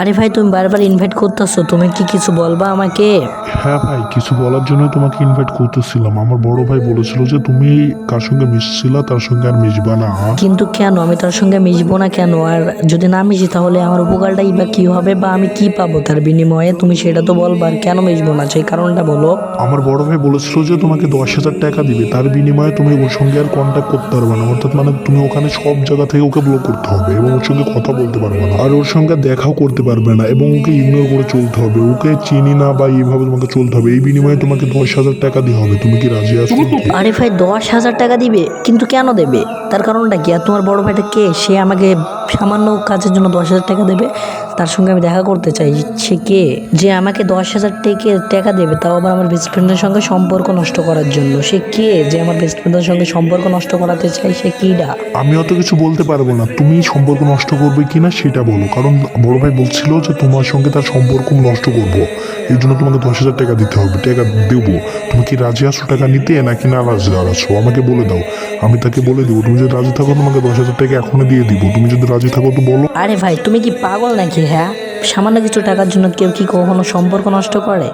আরে ভাই তুমি বারবার ইনভাইট করতেছো তুমি কি কিছু বলবা আমাকে? হ্যাঁ ভাই কিছু বলার জন্য তোমাকে ইনভাইট করতেছিলাম। আমার বড় ভাই বলেছিল যে তুমি কার সঙ্গে মিশছিলা তার সঙ্গে আর মিশবা না। কিন্তু কেন? আমি তার সঙ্গে মিশবো না কেন? আর যদি না মিশি তাহলে আমার উপকারটাই বা কি হবে বা আমি কি পাবো? তার বিনিময়ে তুমি সেটা তো বলবা আর কেন মিশবো না? সেই কারণটা বলো। আমার বড় ভাই বলেছিল যে তোমাকে দশ হাজার টাকা দিবে তার বিনিময়ে তুমি ওর সঙ্গে আর কন্ট্যাক্ট করতে পারবে না। অর্থাৎ মানে তুমি ওখানে সব জায়গা থেকে ওকে ব্লক করতে হবে এবং ওর সঙ্গে কথা বলতে পারবে না। আর ওর সঙ্গে দেখাও করতে পারবে না এবং ওকে ইগনোর করে চলতে হবে। ওকে চিনি না বা এইভাবে তোমাকে চলতে হবে। এই বিনিময়ে তোমাকে দশ হাজার টাকা দিয়ে হবে। তুমি কি রাজি আছো? আরে ভাই, দশ হাজার টাকা দিবে, কিন্তু কেন দেবে? তার কারণটা কি? আর তোমার বড় ভাইটা কে? সে আমাকে সামান্য কাজের জন্য দশ হাজার টাকা দেবে। তার সঙ্গে আমি দেখা করতে চাই সে কে? যে আমাকে দশ হাজার টাকা টাকা দেবে, তাও আবার আমার বেস্ট ফ্রেন্ডের সঙ্গে সম্পর্ক নষ্ট করার জন্য। সে কে? যে আমার বেস্ট ফ্রেন্ডের সঙ্গে সম্পর্ক নষ্ট করাতে চাই, সে কিডা আমি অত কিছু বলতে পারব না। তুমি সম্পর্ক নষ্ট করবে কিনা সেটা বলো। কারণ বড় ভাই বলছিল যে তোমার সঙ্গে তার সম্পর্ক নষ্ট করব। এই জন্য তোমাকে দশ হাজার টাকা দিতে হবে। টাকা দেবো। তুমি কি রাজি আসো টাকা নিতে নাকি না রাজি আছো? আমাকে বলে দাও। আমি তাকে বলে দেবো, তুমি যদি রাজি থাকো, তোমাকে দশ হাজার টাকা এখনই দিয়ে দিব। তুমি যদি রাজি থাকো তো বলো। আরে ভাই, তুমি কি পাগল নাকি হ্যাঁ? সামান্য কিছু টাকার জন্য কেউ কি কখনো সম্পর্ক নষ্ট করে?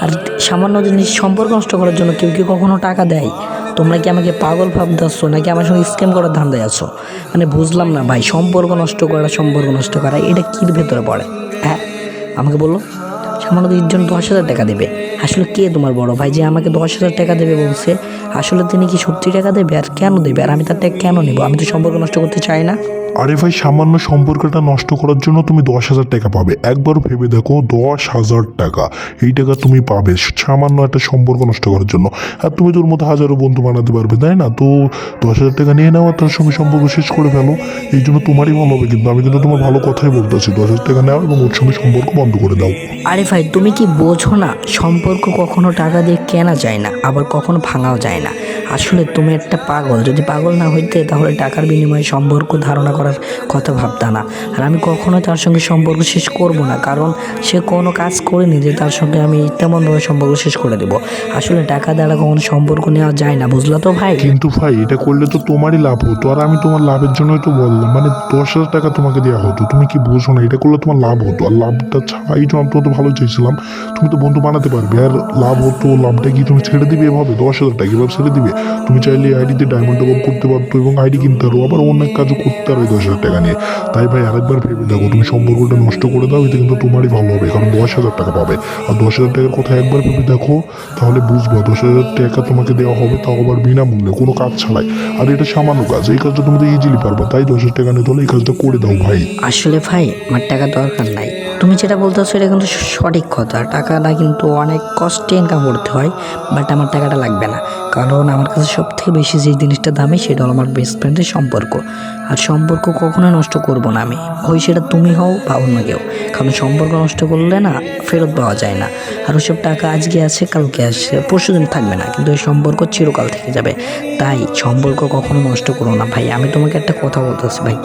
আর সামান্য জিনিস সম্পর্ক নষ্ট করার জন্য কেউ কি কখনো টাকা দেয়? তোমরা কি আমাকে পাগল ভাবতেছো নাকি আমার সঙ্গে স্ক্যাম করার ধান্দায় আছো? মানে বুঝলাম না ভাই, সম্পর্ক নষ্ট করা, সম্পর্ক নষ্ট করা, এটা কির ভেতরে পড়ে? হ্যাঁ আমাকে বলো। সামান্য দুইজন দশ হাজার টাকা দেবে। আসলে কে তোমার বড় ভাই যে আমাকে দশ হাজার টাকা দেবে বলছে? আসলে তিনি কি সত্যি টাকা দেবে? আর কেন দেবে? আর আমি তার টাকা কেন নেব? আমি তো সম্পর্ক নষ্ট করতে চাই না। আরে ভাই, সামান্য সম্পর্কটা নষ্ট করার জন্য তুমি দশ হাজার টাকা পাবে। একবার ভেবে দেখো, দশ হাজার টাকা। এই টাকা তুমি পাবে সামান্য একটা সম্পর্ক নষ্ট করার জন্য। আর তুমি তোর মতো হাজারো বন্ধু বানাতে পারবে, তাই না? তো দশ হাজার টাকা নিয়ে নাও তার সঙ্গে সম্পর্ক শেষ করে ফেলো। এই জন্য তোমারই ভালো হবে, কিন্তু আমি কিন্তু তোমার ভালো কথাই বলতেছি দশ হাজার টাকা নাও এবং ওর সঙ্গে সম্পর্ক বন্ধ করে দাও। আরে ভাই, তুমি কি বোঝো না? সম্পর্ক কখনো টাকা দিয়ে কেনা যায় না, আবার কখনো ভাঙাও যায় না। আসলে তুমি একটা পাগল। যদি পাগল না হইতে, তাহলে টাকার বিনিময়ে সম্পর্ক ধারণা করার কথা ভাবতা না। আর আমি কখনো তার সঙ্গে সম্পর্ক শেষ করব না, কারণ সে কোনো কাজ করেনি যে তার সঙ্গে আমি তেমনভাবে সম্পর্ক শেষ করে দেবো। আসলে টাকা দ্বারা কখনো সম্পর্ক নেওয়া যায় না, বুঝলা তো ভাই? কিন্তু ভাই, এটা করলে তো তোমারই লাভ হতো, আর আমি তোমার লাভের জন্যই তো বললাম মানে দশ হাজার টাকা তোমাকে দেওয়া হতো, তুমি কি বোঝো না, এটা করলে তোমার লাভ হতো, আর লাভটা ছাড়াই তো আমি তো ভালো চাইছিলাম তুমি তো বন্ধু বানাতে পারবে, আর লাভ হতো, লাভটা কি তুমি ছেড়ে দিবে এভাবে, দশ হাজার টাকা এভাবে ছেড়ে দিবে, তুমি চাইলে আইডিতে ডায়মন্ড টপ করতে পারতো এবং আইডি কিনতে পারো, আবার অনেক কাজও করতে পারো এই দশ হাজার টাকা নিয়ে তাই ভাই আরেকবার ভেবে দেখো, তুমি সম্পর্কটা নষ্ট করে দাও, এতে কিন্তু তোমারই ভালো হবে, কারণ দশ হাজার টাকা পাবে। আর দশ হাজার টাকার কথা একবার ভেবে দেখো, তাহলে বুঝব দশ হাজার টাকা তোমাকে দেওয়া হবে তাও আবার বিনামূল্যে, কোনো কাজ ছাড়াই। আর এটা সামান্য কাজ, এই কাজটা তুমি তো ইজিলি পারবে, তাই দশ হাজার টাকা নিয়ে তাহলে এই কাজটা করে দাও ভাই। আসলে ভাই, আমার টাকা দরকার নাই। তুমি যেটা বলতেছো, এটা কিন্তু সঠিক কথা। টাকাটা কিন্তু অনেক কষ্টে ইনকাম করতে হয় বাট আমার টাকাটা লাগবে না। কারণ আমার কাছে সব থেকে বেশি যে জিনিসটা দামি, সেটা হলো আমার বেস্ট ফ্রেন্ডের সম্পর্ক। আর সম্পর্ক কখনোই নষ্ট করব না আমি। হয় সেটা তুমি হও বা অন্য কেউ। কারণ সম্পর্ক নষ্ট করলে না, ফেরত পাওয়া যায় না। আর ওসব টাকা আজকে আছে, কালকে আসে পরশু দিন থাকবে না। কিন্তু এই সম্পর্ক চিরকাল থেকে যাবে। তাই সম্পর্ক কখনো নষ্ট করো না ভাই। আমি তোমাকে একটা কথা বলতেছি ভাই।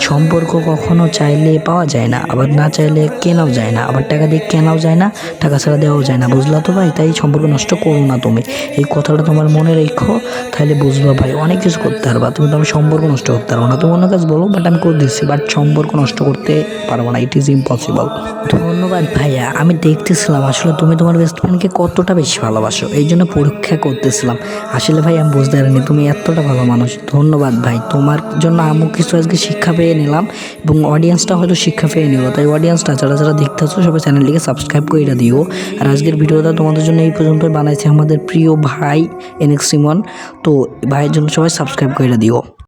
সম্পর্ক কখনো চাইলে পাওয়া যায় না, আবার না চাইলে কেনাও যায় না, আবার টাকা দিয়ে কেনাও যায় না, টাকা ছাড়া দেওয়াও যায় না, বুঝলা তো ভাই? তাই সম্পর্ক নষ্ট করো না তুমি। এই কথাটা তোমার মনে রেখো, তাহলে বুঝবা ভাই, অনেক কিছু করতে পারবা। তুমি তো আমি সম্পর্ক নষ্ট করতে পারব না। তুমি অন্য কাজ বলো বাট আমি করে দিচ্ছি বাট সম্পর্ক নষ্ট করতে পারব না। ইট ইজ ইম্পসিবল ধন্যবাদ ভাইয়া, আমি দেখতেছিলাম, আসলে তুমি তোমার বেস্ট ফ্রেন্ডকে কতটা বেশি ভালোবাসো, এই জন্য পরীক্ষা করতেছিলাম। আসলে ভাই, আমি বুঝতে পারিনি, তুমি এতটা ভালো মানুষ। ধন্যবাদ ভাই, তোমার জন্য আমি কিছু আজকে শিক্ষা পেয়ে নিলাম, এবং অডিয়েন্সটা হয়তো শিক্ষা পেয়ে নিল, তাই অডিয়েন্সটা যারা যারা দেখতে আছো, সবাই চ্যানেলটিকে সাবস্ক্রাইব করে দিও। আর আজকের ভিডিওটা তোমাদের জন্য এই পর্যন্ত বানাইছে আমাদের প্রিয় ভাই এনএক্স সিমন তো ভাইয়ের জন্য সবাই সাবস্ক্রাইব করে দিও।